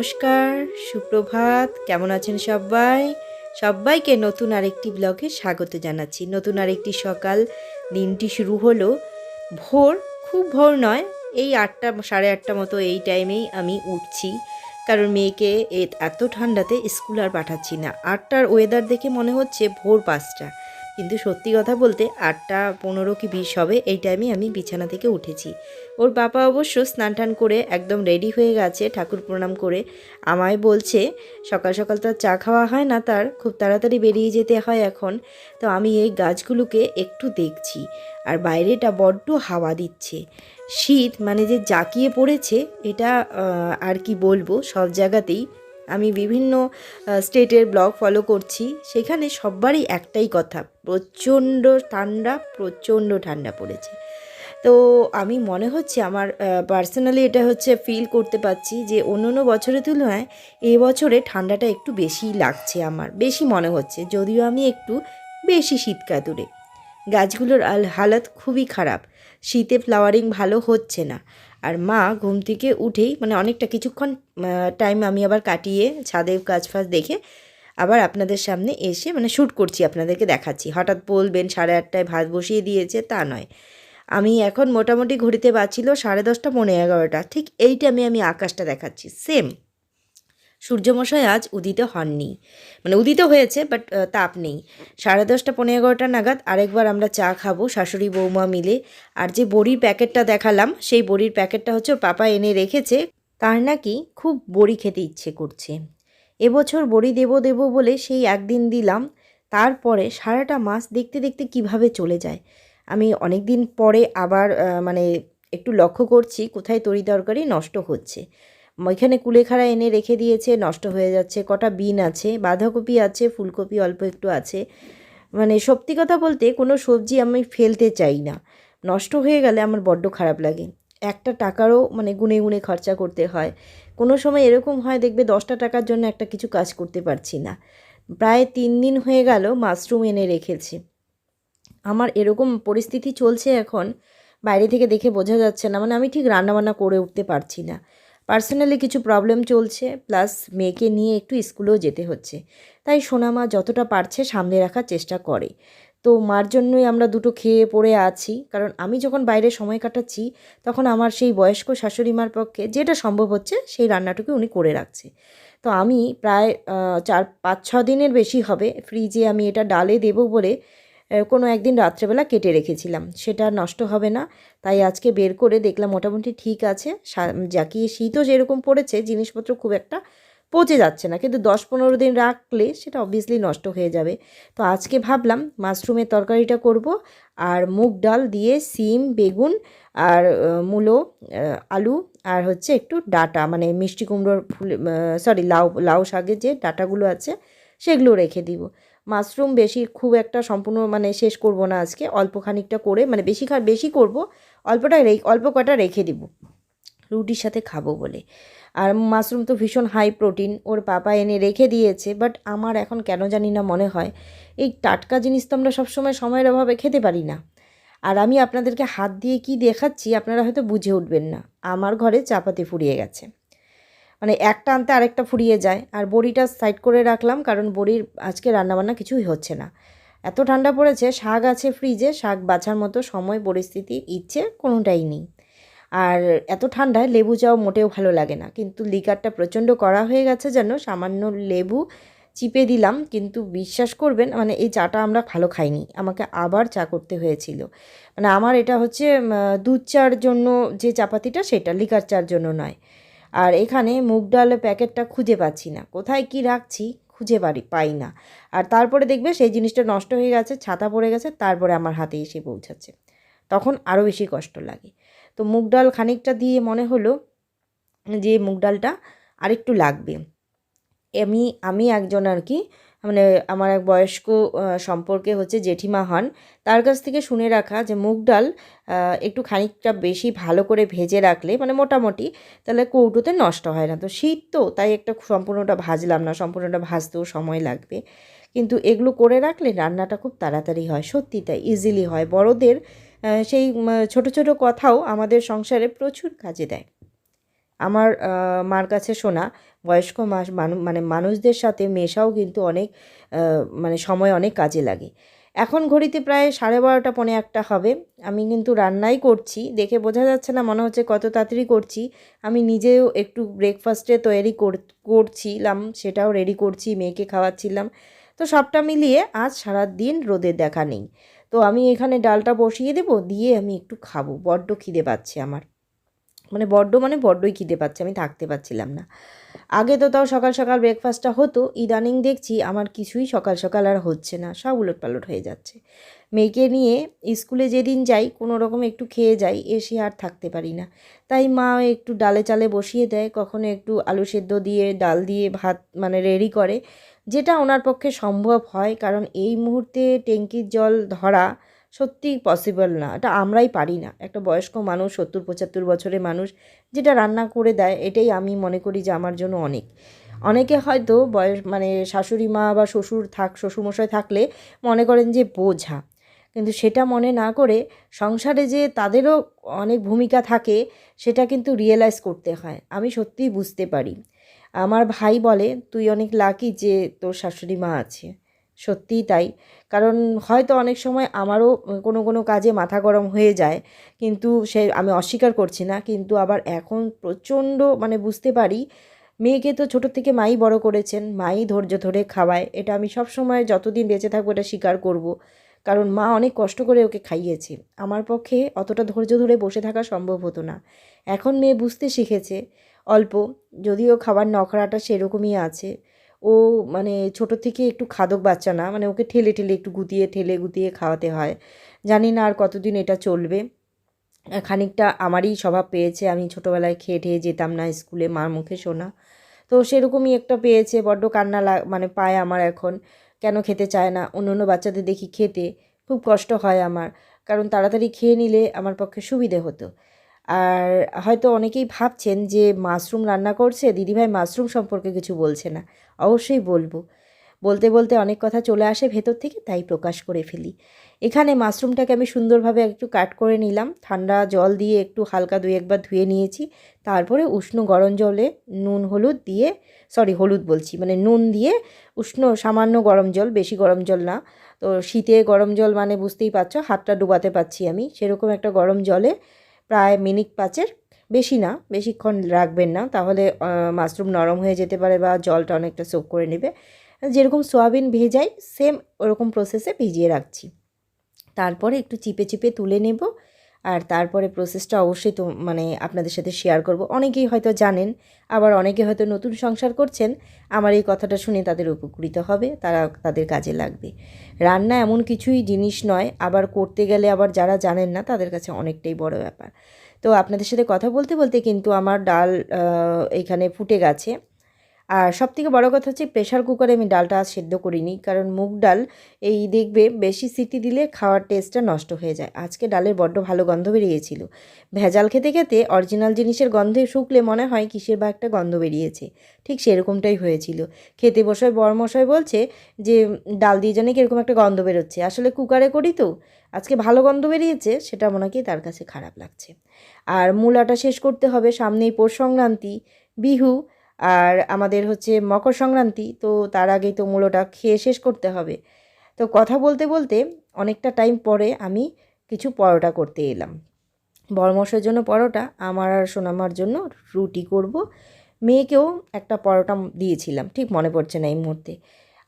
নমস্কার, সুপ্রভাত, কেমন আছেন সবাই? সবাইকে নতুন আরেকটি ব্লগে স্বাগত জানাচ্ছি। নতুন আরেকটি সকাল, দিনটি শুরু হলো ভোর, খুব ভোর নয়, এই আটটা, সাড়ে আটটা মতো এই টাইমেই আমি উঠছি। কারণ মেয়েকে এত ঠান্ডাতে স্কুল আর পাঠাচ্ছি না। আটটার ওয়েদার দেখে মনে হচ্ছে ভোর পাঁচটা। কিন্তু সত্যি কথা বলতে আটটা পনেরো কি বিশ হবে, এই টাইমে আমি বিছানা থেকে উঠেছি। ওর বাবা অবশ্য স্নান টান করে একদম রেডি হয়ে গেছে, ঠাকুর প্রণাম করে আমায় বলছে, সকাল সকাল তো আর চা খাওয়া হয় না তার, খুব তাড়াতাড়ি বেরিয়ে যেতে হয় এখন। তো আমি এই গাছগুলোকে একটু দেখছি, আর বাইরেটা বড্ড হাওয়া দিচ্ছে। শীত মানে যে জাঁকিয়ে পড়েছে, এটা আর কি বলব, সব জায়গাতেই আমি বিভিন্ন স্টেটের ব্লগ ফলো করছি। সেখানে সবারই একটাই কথা, প্রচণ্ড ঠান্ডা প্রচণ্ড ঠান্ডা পড়েছে। তো আমি মনে হচ্ছে আমার পার্সোনালি এটা হচ্ছে ফিল করতে পারছি যে অন্য অন্য বছরের তুলনায় এই বছরে ঠান্ডাটা একটু বেশিই লাগছে আমার, বেশি মনে হচ্ছে। যদিও আমি একটু বেশি শীতকাতুরে গাছগুলোর আল, হালাত খুবই খারাপ। শীতে ফ্লাওয়ারিং ভালো হচ্ছে না। আর মা ঘুম থেকে উঠেই মানে অনেকটা কিছুক্ষণ টাইম আমি আবার কাটিয়ে ছাদে কাজ ফাজ দেখে আবার আপনাদের সামনে এসে মানে শ্যুট করছি, আপনাদেরকে দেখাচ্ছি। হঠাৎ বলবেন সাড়ে আটটায় ভাত বসিয়ে দিয়েছে, তা নয়। আমি এখন মোটামুটি ঘড়িতে বাঁচছিল সাড়ে দশটা পনেরো এগারোটা। ঠিক এই টাইমে আমি আকাশটা দেখাচ্ছি। সেম সূর্যমশাই আজ উদিত হননি। মানে উদিত হয়েছে বাট তাপ নেই। সাড়ে দশটা পনেরো এগারোটা নাগাদ আরেকবার আমরা চা খাব, শাশুড়ি বৌমা মিলে। আর যে বড়ির প্যাকেটটা দেখালাম, সেই বড়ির প্যাকেটটা হচ্ছে পাপা এনে রেখেছে। তার নাকি খুব বড়ি খেতে ইচ্ছে করছে। এবছর বড়ি দেবো দেবো বলে সেই একদিন দিলাম। তারপরে সারাটা মাস দেখতে দেখতে কীভাবে চলে যায়? আমি অনেক দিন পরে আবার মানে একটু লক্ষ্য করছি, কোথায় তরি তরকারি নষ্ট হচ্ছে। এখানে কুলেখাড়া এনে রেখে দিয়েছে, নষ্ট হয়ে যাচ্ছে, কটা বিন আছে, বাঁধাকপি আছে, ফুলকপি অল্প একটু আছে। মানে সত্যি কথা বলতে কোনো সবজি আমি ফেলতে চাই না। নষ্ট হয়ে গেলে আমার বড্ড খারাপ লাগে। একটা টাকারও মানে গুনে গুনে খরচা করতে হয়। কোনো সময় এরকম হয়, দেখবে দশটা টাকার জন্য একটা কিছু কাজ করতে পারছি না। প্রায় তিন দিন হয়ে গেল মাশরুম এনে রেখেছি। আমার এরকম পরিস্থিতি চলছে এখন, বাইরে থেকে দেখে বোঝা যাচ্ছে না। মানে আমি ঠিক রান্নাবান্না করে উঠতে পারছি না। পার্সোনালি কিছু প্রবলেম চলছে প্লাস মেয়েকে নিয়ে একটু স্কুলেও যেতে হচ্ছে। তাই সোনামা যতটা পারছে সামনে রাখার চেষ্টা করে। তো মার জন্যই আমরা দুটো খেয়ে পড়ে আছি, কারণ আমি যখন বাইরে সময় কাটাচ্ছি, তখন আমার সেই বয়স্ক শাশুড়ি মার পক্ষে যেটা সম্ভব হচ্ছে, সেই রান্নাটুকু উনি করে রাখছে। তো আমি প্রায় চার, পাঁচ, ছ দিনের বেশি হবে ফ্রিজে আমি এটা ডালে দেবো বলে কোনো একদিন রাত্রেবেলা কেটে রেখেছিলাম। সেটা নষ্ট হবে না। তাই আজকে বের করে দেখলাম মোটামুটি ঠিক আছে। জাকিয়ে শীতও যেরকম পড়েছে, জিনিসপত্র খুব একটা পচে যাচ্ছে না। কিন্তু দশ পনেরো দিন রাখলে সেটা অবভিয়াসলি নষ্ট হয়ে যাবে। তো আজকে ভাবলাম মাশরুমের তরকারিটা করব আর মুগ ডাল দিয়ে সিম, বেগুন আর মূলো আলু আর হচ্ছে একটু ডাটা মানে মিষ্টি কুমড়োর ফুল সরি লাউ লাউ শাকের যে ডাটাগুলো আছে সেগুলো রেখে দিব। মাশরুম বেশি খুব একটা সম্পূর্ণ মানে শেষ করব না আজকে, অল্প খানিকটা করে মানে বেশি খা, বেশি করব, অল্পটা অল্প কটা রেখে দিব। রুটির সাথে খাব বলে। আর মাশরুম তো ভীষণ হাই প্রোটিন ওর পাপা এনে রেখে দিয়েছে বাট আমার এখন কেন জানি না মনে হয়। এই টাটকা জিনিস তো আমরা সবসময় সময়ের অভাবে খেতে পারি না। আর আমি আপনাদেরকে হাত দিয়ে কি দেখাচ্ছি, আপনারা হয়তো বুঝে উঠবেন না। আমার ঘরে চাপাতি ফুরিয়ে গেছে। মানে একটা আনতে আরেকটা ফুরিয়ে যায়। আর বড়িটা সাইড করে রাখলাম কারণ বড়ির আজকে রান্নাবান্না কিছুই হচ্ছে না। এত ঠান্ডা পড়েছে, শাক আছে ফ্রিজে শাক বাছার মতো সময়, পরিস্থিতি, ইচ্ছে কোনোটাই নেই। আর এত ঠান্ডায় লেবু চাও মোটেও ভালো লাগে না। কিন্তু লিকারটা প্রচণ্ড করা হয়ে গেছে যেন সামান্য লেবু চিপে দিলাম। কিন্তু বিশ্বাস করবেন মানে এই চাটা আমরা ভালো খাইনি। আমাকে আবার চা করতে হয়েছিল। মানে আমার এটা হচ্ছে দুধ চার জন্য যে চাপাতিটা সেটা লিকার চার জন্য নয়। আর এখানে মুগ ডালের প্যাকেটটা খুঁজে পাচ্ছি না। কোথায় কি রাখছি খুঁজে পারি পাই না। আর তারপরে দেখবে সেই জিনিসটা নষ্ট হয়ে গেছে, ছাতা পড়ে গেছে, তারপরে আমার হাতে এসে পৌঁছাচ্ছে। তখন আরও বেশি কষ্ট লাগে। তো মুগ ডাল খানিকটা দিয়ে মনে হলো যে মুগ ডালটা আরেকটু লাগবে। আমি আমি একজন আর কি মানে আমার এক বয়স্ক সম্পর্কে হচ্ছে জেঠিমা হন। তার কাছ থেকে শুনে রাখা যে মুগ ডাল একটু খানিকটা বেশি ভালো করে ভেজে রাখলে মানে মোটামুটি তাহলে কৌটোতে নষ্ট হয় না। তো শীত তো, তাই একটা সম্পূর্ণটা ভাজলাম না, সম্পূর্ণটা ভাজতেও সময় লাগবে। কিন্তু এগুলো করে রাখলে রান্নাটা খুব তাড়াতাড়ি হয়, সত্যি তাই ইজিলি হয়। বড়দের সেই ছোট ছোট কথাও আমাদের সংসারে প্রচুর কাজে দেয়। আমার মার কাছে শোনা, বয়স্ক মাস, মানু- মানে মানুষদের সাথে মেশাও কিন্তু অনেক মানে সময় অনেক কাজে লাগে। এখন ঘড়িতে প্রায় সাড়ে বারোটা পৌনে একটা হবে। আমি কিন্তু রান্নাই করছি। দেখে বোঝা যাচ্ছে না, মনে হচ্ছে কত তাড়াতাড়ি করছি। আমি নিজেও একটু ব্রেকফাস্টে তৈরি কর- করছিলাম, সেটাও রেডি করছি, মেয়েকে খাওয়াচ্ছিলাম। তো সবটা মিলিয়ে আজ সারা দিন রোদের দেখা নেই। তো আমি এখানে ডালটা বসিয়ে দেবো, দিয়ে আমি একটু খাব। বড্ড খিদে পাচ্ছে আমার। মানে বড্ড মানে বড্ডই খিদে পাচ্ছে, আমি থাকতে পারছিলাম না। আগে তো তাও সকাল সকাল ব্রেকফাস্টটা হতো, ইদানিং দেখছি আমার কিছুই সকাল সকাল আর হচ্ছে না, সব উলট পালট হয়ে যাচ্ছে। মেয়েকে নিয়ে স্কুলে যেদিন যাই, কোনো রকম একটু খেয়ে যাই, এসে আর থাকতে পারি না। তাই মা একটু ডালে চালে বসিয়ে দেয়, কখনো একটু আলু সেদ্ধ দিয়ে, ডাল দিয়ে ভাত মানে রেডি করে, যেটা ওনার পক্ষে সম্ভব হয়, কারণ এই মুহূর্তে ট্যাঙ্কির জল ধরা সত্যিই পসিবল না। এটা আমরাই পারি না। একটা বয়স্ক মানুষ, সত্তর, পঁচাত্তর বছরের মানুষ যেটা রান্না করে দেয়, এটাই আমি মনে করি যে আমার জন্য অনেক। অনেকে হয়তো বয়স মানে শাশুড়ি মা বা শ্বশুর থাক, শ্বশুরমশাই থাকলে মনে করেন যে বোঝা। কিন্তু সেটা মনে না করে সংসারে যে তাদেরও অনেক ভূমিকা থাকে, সেটা কিন্তু রিয়েলাইজ করতে হয়। আমি সত্যিই বুঝতে পারি। আমার ভাই বলে, তুই অনেক লাকি যে তোর শাশুড়ি মা আছে। সত্যিই তাই। কারণ হয়তো অনেক সময় আমারও কোনো কোনো কাজে মাথা গরম হয়ে যায়, কিন্তু সে আমি অস্বীকার করছি না। কিন্তু আবার এখন প্রচণ্ড মানে বুঝতে পারি, মেয়েকে তো ছোটো থেকে মাই বড় করেছেন, মাই ধৈর্য ধরে খাওয়ায়। এটা আমি সব সময় যতদিন বেঁচে থাকব এটা স্বীকার করব। কারণ মা অনেক কষ্ট করে ওকে খাইয়েছে। আমার পক্ষে অতটা ধৈর্য ধরে বসে থাকা সম্ভব হতো না। এখন মেয়ে বুঝতে শিখেছে, অল্প, যদিও খাবার নখরাটা সেরকমই আছে। ও মানে ছোটো থেকে একটু খাদক বাচ্চা না মানে ওকে ঠেলে ঠেলে একটু গুতিয়ে ঠেলে গুতিয়ে খাওয়াতে হয়। জানি না আর কতদিন এটা চলবে। খানিকটা আমারই স্বভাব পেয়েছে। আমি ছোটোবেলায় খেয়ে ঠেয়ে যেতাম না স্কুলে, মার মুখে শোনা তো সেরকমই একটা পেয়েছে, বড্ড কান্না মানে পায় আমার এখন। কেন খেতে চায় না? অন্য অন্য বাচ্চাদের দেখি খেতে। খুব কষ্ট হয় আমার। কারণ তাড়াতাড়ি খেয়ে নিলে আমার পক্ষে সুবিধে হতো। আর হয়তো অনেকেই ভাবছেন যে মাশরুম রান্না করছে, দিদিভাই মাশরুম সম্পর্কে কিছু বলছে না। অবশ্যই বলব। বলতে বলতে অনেক কথা চলে আসে ভেতর থেকে, তাই প্রকাশ করে ফেলি। এখানে মাশরুমটাকে আমি সুন্দরভাবে একটু কাট করে নিলাম। ঠান্ডা জল দিয়ে একটু হালকা দুই একবার ধুয়ে নিয়েছি। তারপরে উষ্ণ গরম জলে নুন, হলুদ দিয়ে, সরি, হলুদ বলছি মানে নুন দিয়ে উষ্ণ সামান্য গরম জল, বেশি গরম জল না। তো শীতে গরম জল মানে বুঝতেই পারছ, হাতটা ডুবাতে পারছি আমি। সেরকম একটা গরম জলে প্রায় মিনিট পাঁচের বেশি না, বেশিক্ষণ রাখবেন না। তাহলে মাশরুম নরম হয়ে যেতে পারে বা জলটা অনেকটা সোপ করে নেবে। যেরকম সোয়াবিন ভেজাই সেম ওরকম প্রসেসে ভিজিয়ে রাখছি। তারপরে একটু চিপে চিপে তুলে নেব। আর তারপরে প্রসেসটা অবশ্যই তো মানে আপনাদের সাথে শেয়ার করব। অনেকেই হয়তো জানেন, আবার অনেকে হয়তো নতুন সংসার করছেন, আমার এই কথাটা শুনে তাদের উপকৃত হবে, তারা তাদের কাজে লাগবে। রান্না এমন কিছুই জিনিস নয়, আবার করতে গেলে আবার যারা জানেন না, তাদের কাছে অনেকটাই বড় ব্যাপার। তো আপনাদের সাথে কথা বলতে বলতে কিন্তু আমার ডাল এখানে ফুটে গেছে। আর সব থেকে বড়ো কথা হচ্ছে প্রেশার কুকারে আমি ডালটা সেদ্ধ করিনি। কারণ মুগ ডাল এই দেখবে বেশি সিটি দিলে খাওয়ার টেস্টটা নষ্ট হয়ে যায়। আজকে ডালের বড্ড ভালো গন্ধ বেরিয়েছিল। ভেজাল খেতে খেতে অরিজিনাল জিনিসের গন্ধে শুকলে মনে হয় কিসের বা একটা গন্ধ বেরিয়েছে। ঠিক সেরকমটাই হয়েছিল। খেতে বসায় বরমশাই বলছে যে, ডাল দিয়ে জানি কীরকম একটা গন্ধ বেরোচ্ছে। আসলে কুকারে করি তো। আজকে ভালো গন্ধ বেরিয়েছে, সেটা মনে তার কাছে খারাপ লাগছে। আর মূলাটা শেষ করতে হবে সামনেই পৌষ সংক্রান্তি। বিহু আর আমাদের হচ্ছে মকর সংক্রান্তি, তো তার আগেই তো মূলোটা খেয়ে শেষ করতে হবে। তো কথা বলতে বলতে অনেকটা টাইম পরে আমি কিছু পরোটা করতে এলাম। বড়মশের জন্য পরোটা, আমার আর সোনামার জন্য রুটি করব। মেয়েকেও একটা পরোটা দিয়েছিলাম, ঠিক মনে পড়ছে না এই মুহূর্তে।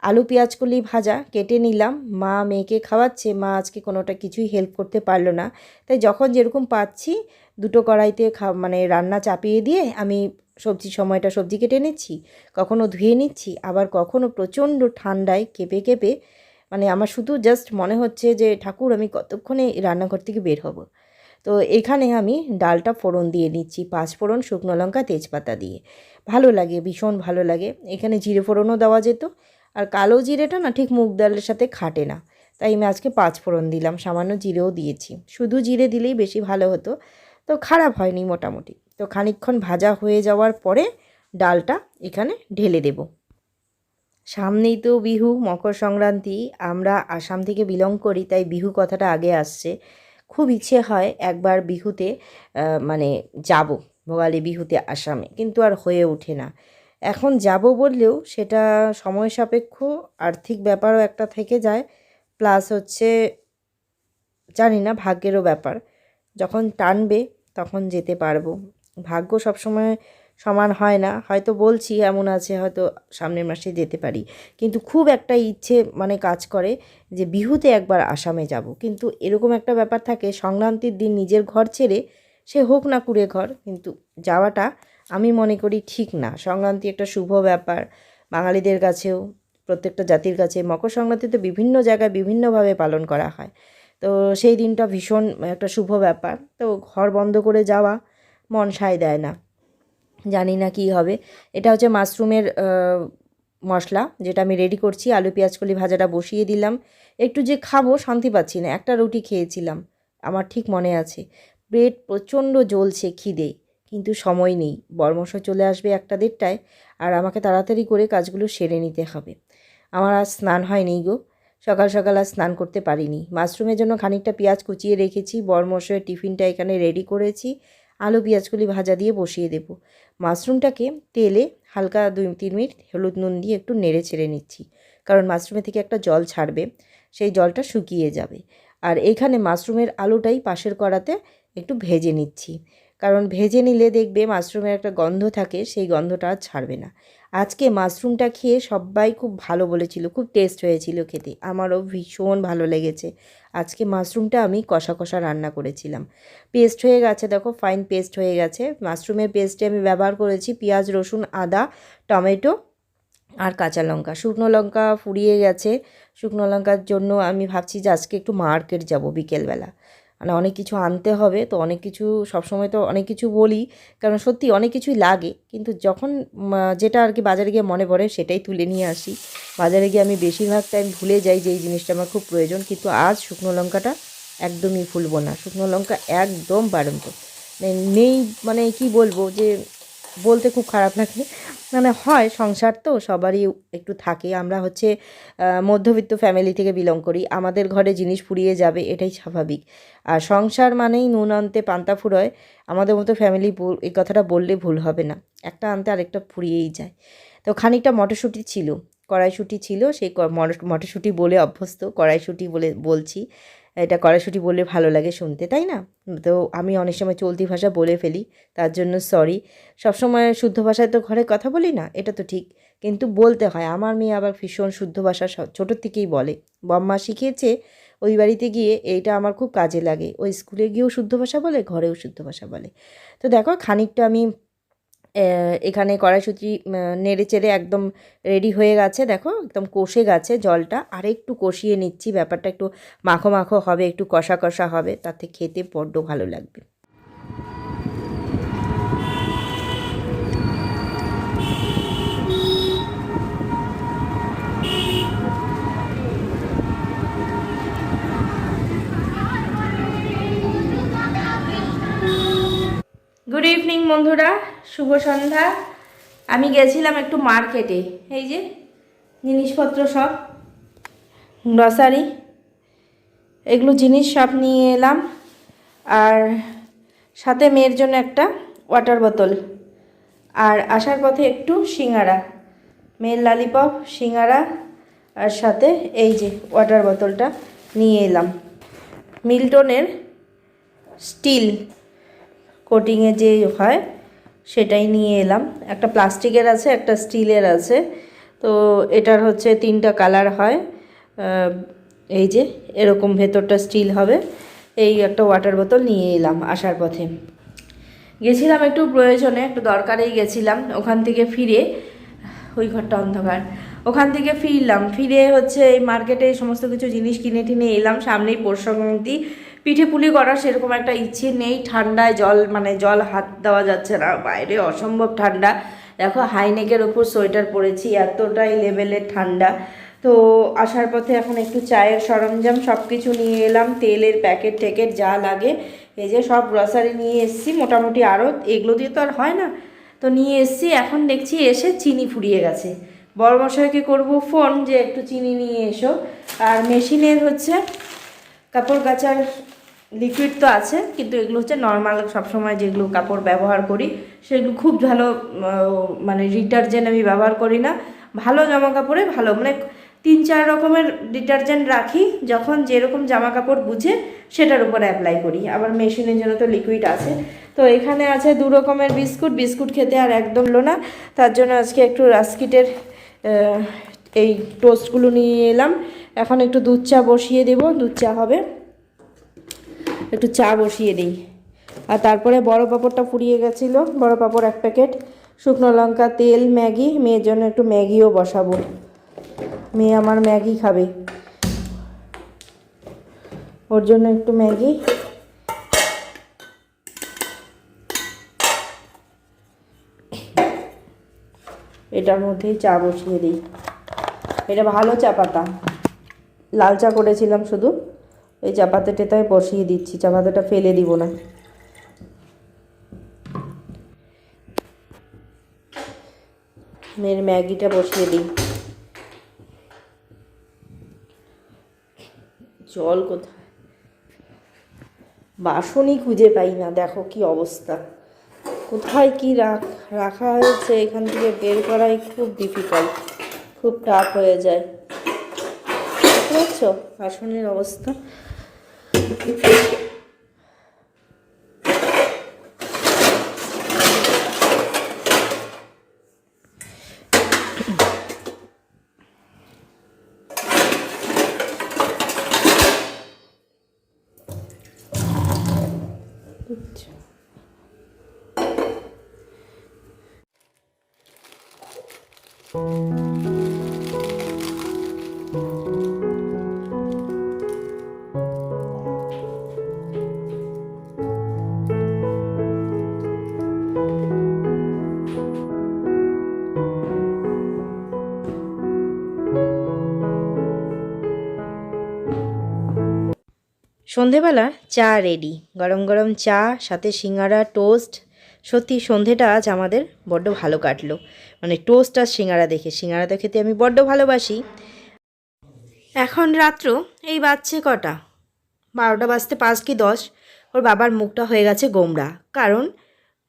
আলু, পেঁয়াজ, কলি ভাজা কেটে নিলাম, মা মেয়েকে খাওয়াচ্ছে, মা আজকে কোনোটা কিছুই হেল্প করতে পারল না। তাই যখন যেরকম পাচ্ছি, দুটো কড়াইতে খা মানে রান্না চাপিয়ে দিয়ে আমি সবজি সময়টা সবজি কেটে নিচ্ছি, কখনো ধুয়ে নিচ্ছি, আবার কখনো প্রচণ্ড ঠান্ডায় কেঁপে কেঁপে মানে আমার শুধু জাস্ট মনে হচ্ছে যে, ঠাকুর, আমি কতক্ষণে রান্নাঘর থেকে বের হব? তো এখানে আমি ডালটা ফোড়ন দিয়ে নিচ্ছি, পাঁচ ফোড়ন শুকনো লঙ্কা, তেজপাতা দিয়ে। ভালো লাগে, ভীষণ ভালো লাগে। এখানে জিরে ফোড়নও দেওয়া যেত, আর কালো জিরেটা না ঠিক মুগ ডালের সাথে খাটে না। তাই আমি আজকে পাঁচ ফোড়ন দিলাম, সামান্য জিরেও দিয়েছি। শুধু জিরে দিলেই বেশি ভালো হতো, তো খারাপ হয়নি মোটামুটি। তো খানিকক্ষণ ভাজা হয়ে যাওয়ার পরে ডালটা এখানে ঢেলে দেব। সামনেই তো বিহু, মকর সংক্রান্তি, আমরা আসাম থেকে বিলং করি, তাই বিহু কথাটা আগে আসছে। খুব ইচ্ছে হয় একবার বিহুতে মানে যাব, ভোগালী বিহুতে আসামে, কিন্তু আর হয়ে ওঠে না। এখন যাব বললেও সেটা সময় সাপেক্ষ, আর্থিক ব্যাপারও একটা থেকে যায়, প্লাস হচ্ছে জানি না, ভাগ্যেরও ব্যাপার। যখন টানবে, তখন যেতে পারব। ভাগ্য সবসময় সমান হয় না। হয়তো বলছি এমন আছে, হয়তো সামনের মাসে যেতে পারি। কিন্তু খুব একটা ইচ্ছে মানে কাজ করে যে বিহুতে একবার আসামে যাব। কিন্তু এরকম একটা ব্যাপার থাকে, সংক্রান্তির দিন নিজের ঘর ছেড়ে সে হোক না কুড়ে ঘর, কিন্তু যাওয়াটা আমি মনে করি ঠিক না। সংক্রান্তি একটা শুভ ব্যাপার। বাঙালিদের কাছেও, প্রত্যেকটা জাতির কাছে মকর সংক্রান্তি তো বিভিন্ন জায়গায় বিভিন্নভাবে পালন করা হয়। তো সেই দিনটা ভীষণ একটা শুভ ব্যাপার। তো ঘর বন্ধ করে যাওয়া মন সায় দেয় না। জানি না কী হবে। এটা হচ্ছে মাশরুমের মশলা, যেটা আমি রেডি করছি। আলু, পেঁয়াজ, কলি ভাজাটা বসিয়ে দিলাম। একটু যে খাব, শান্তি পাচ্ছি না। একটা রুটি খেয়েছিলাম। আমার ঠিক মনে আছে। পেট প্রচণ্ড জ্বলছে খিদে, কিন্তু সময় নেই। বর্মশ চলে আসবে একটা দেড়টায় আর আমাকে তাড়াতাড়ি করে কাজগুলো সেরে নিতে হবে। আমার আজ স্নান হয়নি গো। সকাল সকাল আর স্নান করতে পারিনি। মাশরুমের জন্য খানিকটা পেঁয়াজ কুচিয়ে রেখেছি। বরমশাইয়ের টিফিনটা এখানে রেডি করেছি। আলু পেঁয়াজগুলি ভাজা দিয়ে বসিয়ে দেব। মাশরুমটাকে তেলে হালকা দুই, তিন মিনিট হলুদ নুন দিয়ে একটু নেড়ে ছেড়ে নিচ্ছি। কারণ মাশরুমের থেকে একটা জল ছাড়বে, সেই জলটা শুকিয়ে যাবে। আর এখানে মাশরুমের আলুটাই পাশের কড়াতে একটু ভেজে নিচ্ছি। কারণ ভেজে নিলে দেখবে মাশরুমের একটা গন্ধ থাকে, সেই গন্ধটা আর ছাড়বে না। আজকে মাশরুমটা খেয়ে সবাই খুব ভালো বলেছিল, খুব টেস্ট হয়েছিল খেতে। আমারও ভীষণ ভালো লেগেছে। আজকে মাশরুমটা আমি কষা কষা রান্না করেছিলাম। পেস্ট হয়ে গেছে, দেখো ফাইন পেস্ট হয়ে গেছে। মাশরুমের পেস্টে আমি ব্যবহার করেছি পেঁয়াজ, রসুন, আদা, টমেটো আর কাঁচা লঙ্কা। শুকনো লঙ্কা ফুরিয়ে গেছে। শুকনো লঙ্কার জন্য আমি ভাবছি যে আজকে একটু মার্কেট যাব বিকেলবেলা। মানে অনেক কিছু আনতে হবে। তো অনেক কিছু সবসময় তো অনেক কিছু বলি, কারণ সত্যি অনেক কিছুই লাগে। কিন্তু যখন যেটা আর কি বাজারে গিয়ে মনে পড়ে সেটাই তুলে নিয়ে আসি। বাজারে গিয়ে আমি বেশিরভাগ টাইম ভুলে যাই যে এই জিনিসটা আমার খুব প্রয়োজন। কিন্তু আজ শুকনো লঙ্কাটা একদমই ভুলবো না। শুকনো লঙ্কা একদম বাড়ন্ত। মানে নেই মানে কি বলব যে বলতে খুব খারাপ লাগে। মানে হয়, সংসার তো সবারই একটু থাকে। আমরা হচ্ছে মধ্যবিত্ত ফ্যামিলি থেকে বিলং করি। আমাদের ঘরে জিনিস ফুরিয়ে যাবে, এটাই স্বাভাবিক। আর সংসার মানেই নুন আনতে পান্তা ফুরোয়। আমাদের মতো ফ্যামিলি এই কথাটা বললে ভুল হবে না। একটা আনতে আরেকটা ফুরিয়েই যায়। তো খানিকটা মটরশুঁটি ছিল, কড়াইশুঁটি ছিল, সেই মটরশুঁটি বলে অভ্যস্ত, কড়াইশুঁটি বলে বলছি। এটা কড়াইশুঁটি বললে ভালো লাগে শুনতে, তাই না? তো আমি অনেক সময় চলতি ভাষা বলে ফেলি, তার জন্য সরি সবসময় শুদ্ধ ভাষায় তো ঘরে কথা বলি না, এটা তো ঠিক। কিন্তু বলতে হয়, আমার মেয়ে আবার ভীষণ শুদ্ধ ভাষা ছোটোর থেকেই বলে। বম্মা শিখিয়েছে, ওই বাড়িতে গিয়ে এইটা আমার খুব কাজে লাগে। ওই স্কুলে গিয়েও শুদ্ধ ভাষা বলে, ঘরেও শুদ্ধ ভাষা বলে। তো দেখো, খানিকটা আমি এখানে কড়াইশুঁটি নেড়ে চেড়ে একদম রেডি হয়ে গেছে, দেখো, একদম কষে গেছে জলটা। আর একটু কষিয়ে নিচ্ছি, ব্যাপারটা একটু মাখো মাখো হবে, একটু কষা কষা হবে, তাতে খেতে বড্ড ভালো লাগবে। গুড ইভিনিং বন্ধুরা। শুভ সন্ধ্যা। আমি গেছিলাম একটু মার্কেটে। এই যে, জিনিসপত্র সব গ্রসারি এগুলো জিনিস সব নিয়ে এলাম। আর সাথে মেয়ের জন্য একটা ওয়াটার বোতল আর আসার পথে একটু সিঙ্গারা, মেয়ের লালিপপ সিঙ্গারা, আর সাথে এই যে ওয়াটার বোতলটা নিয়ে এলাম। মিল্টনের স্টিল। কোটিংয়ে যে হয়, সেটাই নিয়ে এলাম। একটা প্লাস্টিকের আছে, একটা স্টিলের আছে। তো এটার হচ্ছে তিনটা কালার হয়। এই যে, এরকম ভেতরটা স্টিল হবে। এই একটা ওয়াটার বোতল নিয়ে এলাম আসার পথে। গেছিলাম একটু প্রয়োজনে, একটু দরকারেই গেছিলাম ওখান থেকে ফিরে। ওই ঘরটা অন্ধকার। ওখান থেকে ফিরলাম। ফিরে হচ্ছে এই মার্কেটে সমস্ত কিছু জিনিস কিনে টিনে এলাম। সামনেই সংক্রান্তি পিঠে পুলি করার সেরকম একটা ইচ্ছে নেই, ঠান্ডায় জল মানে জল হাত দেওয়া যাচ্ছে না, বাইরে অসম্ভব ঠান্ডা। দেখো, হাইনেকের ওপর সোয়েটার পরেছি, এতটাই লেভেলের ঠান্ডা। তো আসার পথে এখন একটু চায়ের সরঞ্জাম সব কিছু নিয়ে এলাম, তেলের প্যাকেট ট্যাকেট যা লাগে। এই যে সব গ্রসারি নিয়ে এসেছি, মোটামুটি আরও এগুলো দিয়ে তো আর হয় না। তো নিয়ে এসেছি, এখন দেখছি এসে চিনি ফুরিয়ে গেছে। বড় মশাইকে করব ফোন যে একটু চিনি নিয়ে এসো। আর মেশিনের হচ্ছে কাপড় কাচার লিকুইড তো আছে, কিন্তু এগুলো হচ্ছে নর্মাল সবসময় যেগুলো কাপড় ব্যবহার করি, সেগুলো খুব ভালো মানে ডিটারজেন্ট আমি ব্যবহার করি না। ভালো জামা কাপড়ে ভালো মানে তিন চার রকমের ডিটারজেন্ট রাখি, যখন যেরকম জামা কাপড় বুঝে সেটার উপর অ্যাপ্লাই করি। আবার মেশিনের জন্য তো লিকুইড আছে। তো এখানে আছে দু রকমের বিস্কুট বিস্কুট খেতে আর একদম লো না। তার জন্য আজকে একটু রাস্কিটের এই টোস্টগুলো নিয়ে এলাম। এখন একটু দুধ চা বসিয়ে দেবো, দুধ চা হবে। একটু চা বসিয়ে দিই। আর তারপরে বড় পাঁপড়টা ফুরিয়ে গেছিল, বড় পাঁপড় এক প্যাকেট, শুকনো লঙ্কা, তেল, ম্যাগি, মেয়ের জন্য একটু ম্যাগিও বসাবো। মেয়ে আমার ম্যাগি খাবে। ওর জন্য একটু ম্যাগি। এটার মধ্যেই চা বসিয়ে দিই। এটা ভালো চা পাতা। লাল চা করেছিলাম শুধু। এই চা পাতাটাতে বসিয়ে দিচ্ছি চা পাতাটা ফেলে দিব না। মেয়ের ম্যাগিটা বসিয়ে দিই। জল কোথায়? বাসনই খুঁজে পাই না, দেখো কি অবস্থা। কোথায় কি রাখ, রাখা হয়েছে, এখান থেকে বের করাই খুব ডিফিকাল্ট খুব টাফ হয়ে যায়। বুঝতে পারছ বাসনের অবস্থা? Okay. সন্ধেবেলা চা রেডি গরম গরম চা, সাথে সিঙ্গারা টোস্ট সত্যি সন্ধেটা আজ আমাদের বড্ড ভালো কাটলো। মানে টোস্ট আর সিঙ্গারা দেখে। সিঙ্গারা তো খেতে আমি বড্ড ভালোবাসি। এখন রাত্র, এই বাজছে কটা? বারোটা বাজতে পাঁচ কি দশ। ওর বাবার মুখটা হয়ে গেছে গোমরা কারণ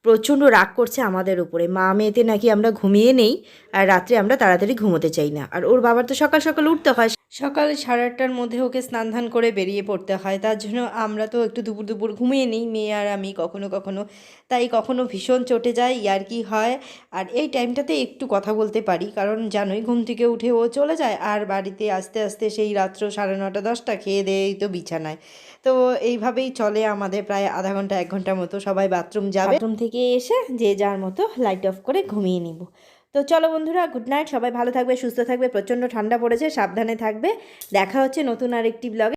প্রচণ্ড রাগ করছে আমাদের উপরে। মা মেয়েতে নাকি আমরা ঘুমিয়ে নেই আর রাত্রে আমরা তাড়াতাড়ি ঘুমোতে চাই না। আর ওর বাবার তো সকাল সকাল উঠতে হয়। সকাল সাড়ে আটটার মধ্যে ওকে স্নান ধান করে বেরিয়ে পড়তে হয়। তার জন্য আমরা তো একটু দুপুর দুপুর ঘুমিয়ে নিই। মেয়ে আর আমি কখনো কখনো, তাই কখনো ভীষণ চটে যায় ইয়ার কি হয়। আর এই টাইমটাতে একটু কথা বলতে পারি, কারণ জানোই ঘুম থেকে উঠে ও চলে যায়। আর বাড়িতে আস্তে আস্তে সেই রাত্র সাড়ে নটা, দশটা খেয়ে দেয়েই তো বিছানায়। তো এইভাবেই চলে আমাদের প্রায় আধা ঘণ্টা, এক ঘণ্টার মতো সবাই বাথরুম যাবে। বাথরুম থেকে এসে যে যার মতো লাইট অফ করে ঘুমিয়ে নিব। তো চলো বন্ধুরা গুড নাইট সবাই ভালো থাকবে, সুস্থ থাকবে, প্রচণ্ড ঠান্ডা পড়েছে, সাবধানে থাকবে। দেখা হচ্ছে নতুন আরেকটি ব্লগে